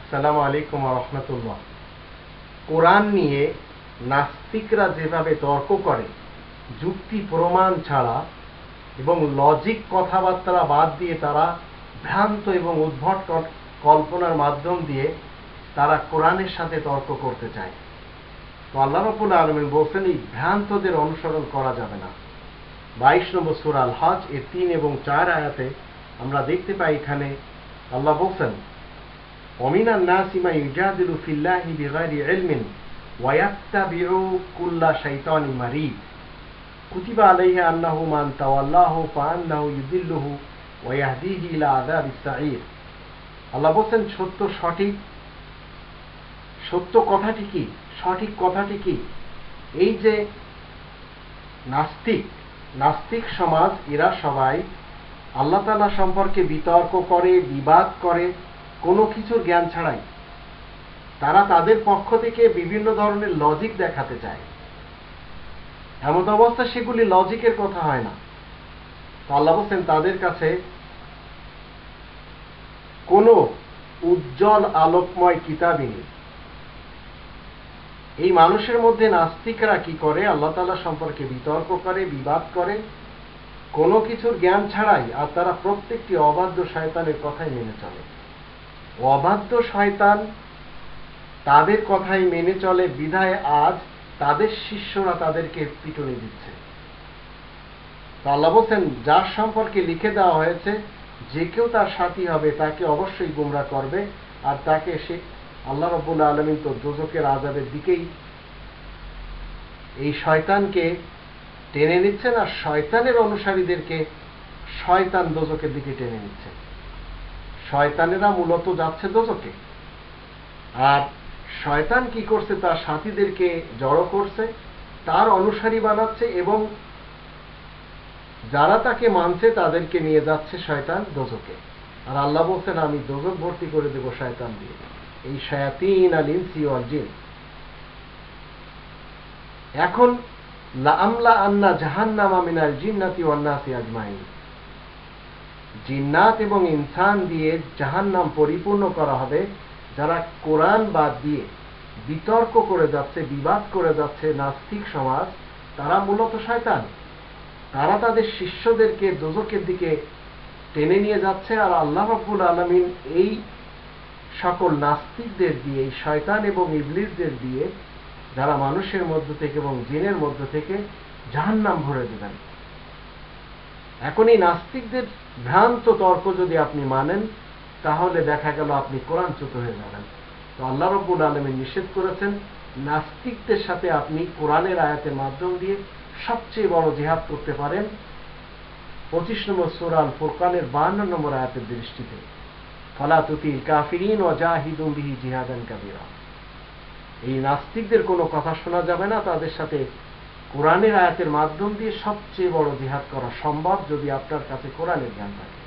আসসালামু আলাইকুম রহমতুল্লাহ। কোরআন নিয়ে নাস্তিকরা যেভাবে তর্ক করে, যুক্তি প্রমাণ ছাড়া এবং লজিক কথাবার্তা বাদ দিয়ে তারা ভ্রান্ত এবং উদ্ভট কল্পনার মাধ্যম দিয়ে তারা কোরআনের সাথে তর্ক করতে চায়। তো আল্লাহ রবুল আলমিন বলছেন, এই ভ্রান্তদের অনুসরণ করা যাবে না। বাইশ নম্বর সুরাল হজ এর তিন এবং চার আয়াতে আমরা দেখতে পাই এখানে আল্লাহ বলছেন ومن الناس من يجادل في الله بغير علم ويتبع كل شيطان مريد كتب عليه أنه من تولاه فأنه يذله ويهديه إلى عذاب السعير আল্লাহ বলছেন সত্য সঠিক সত্য কথাটি কি সঠিক কথাটি কি এই যে নাস্তিক নাস্তিক সমাজ এরা সবাই আল্লাহ তালা সম্পর্কে বিতর্ক করে, বিবাদ করে, কোনো কিছুর জ্ঞান ছাড়াই। তারা তাদের পক্ষ থেকে বিভিন্ন ধরনের লজিক দেখাতে চায়। এমন অবস্থা সেগুলি লজিকের কথা হয় না। আল্লাহ বলছেন, তাদের কাছে কোনো উজ্জ্বল আলোকময় কিতাবই নেই। এই মানুষের মধ্যে নাস্তিকরা কি করে? আল্লাহ তালা সম্পর্কে বিতর্ক করে, বিবাদ করে কোনো কিছুর জ্ঞান ছাড়াই আর তারা প্রত্যেকটি অবাধ্য শয়তানের কথাই মেনে চলে। অবাধ্য শয়তান তাদের কথাই মেনে চলে বিধায় আজ তাদের শিষ্যরা তাদেরকে পিটুনি দিচ্ছে। আল্লাহ বলছেন, যার সম্পর্কে লিখে দেওয়া হয়েছে, যে কেউ তার সাথী হবে, তাকে অবশ্যই গুমরা করবে আর তাকে সে আল্লাহ রব্বুল আলমিন তো দোজকের আজাদের দিকেই এই শয়তানকে টেনে নিচ্ছেন আর শয়তানের অনুসারীদেরকে শয়তান দোজকের দিকে টেনে নিচ্ছে। শয়তানেরা মূলত যাচ্ছে দোজকে আর শয়তান কি করছে? তার সাথীদেরকে জড়ো করছে, তার অনুসারী বানাচ্ছে এবং যারা তাকে মানছে তাদেরকে নিয়ে যাচ্ছে শয়তান দোজকে আর আল্লাহ বলছেন, আমি দোজক ভর্তি করে দেব শয়তান দিয়ে। এই শায়াতিন আল ইনসি জিন। এখন লামলা আন্না জাহান্নামা মিনাল জিন্নাতি ওয়ান আজমাইন। জিন্নাত এবং ইনসান দিয়ে জাহান্নাম পরিপূর্ণ করা হবে, যারা কোরআন বাদ দিয়ে বিতর্ক করে যাচ্ছে, বিবাদ করে যাচ্ছে নাস্তিক সমাজ, তারা মূলত শয়তান। তারা তাদের শিষ্যদেরকে দোজকের দিকে টেনে নিয়ে যাচ্ছে আর আল্লাহ রাব্বুল আলমিন এই সকল নাস্তিকদের দিয়ে, এই শয়তান এবং ইবলিসদের দিয়ে যারা মানুষের মধ্য থেকে এবং জিনের মধ্য থেকে জাহান্নাম ভরে দেবেন। এখন এই নাস্তিকদের ভ্রান্ত তর্ক যদি আপনি মানেন, তাহলে দেখা গেল আপনি কোরআনচ্যুত হয়ে যাবেন। তো আল্লাহ রব্বুল আলমী নিষেধ করেছেন, নাস্তিকদের সাথে আপনি কোরআনের আয়াতের মাধ্যম দিয়ে সবচেয়ে বড় জেহাদ করতে পারেন। পঁচিশ নম্বর সুরাল ফুরকানের বাহান্ন নম্বর আয়াতের দৃষ্টিতে, ফলা তুতিল কাফিরিন ও জাহিদুম জিহাদান কাবিরা। এই নাস্তিকদের কোনো কথা শোনা যাবে না, তাদের সাথে কোরআনের আয়াতের মাধ্যম দিয়ে সবচেয়ে বড় জিহাদ করা সম্ভব যদি আপনার কাছে কোরআনের জ্ঞান থাকে।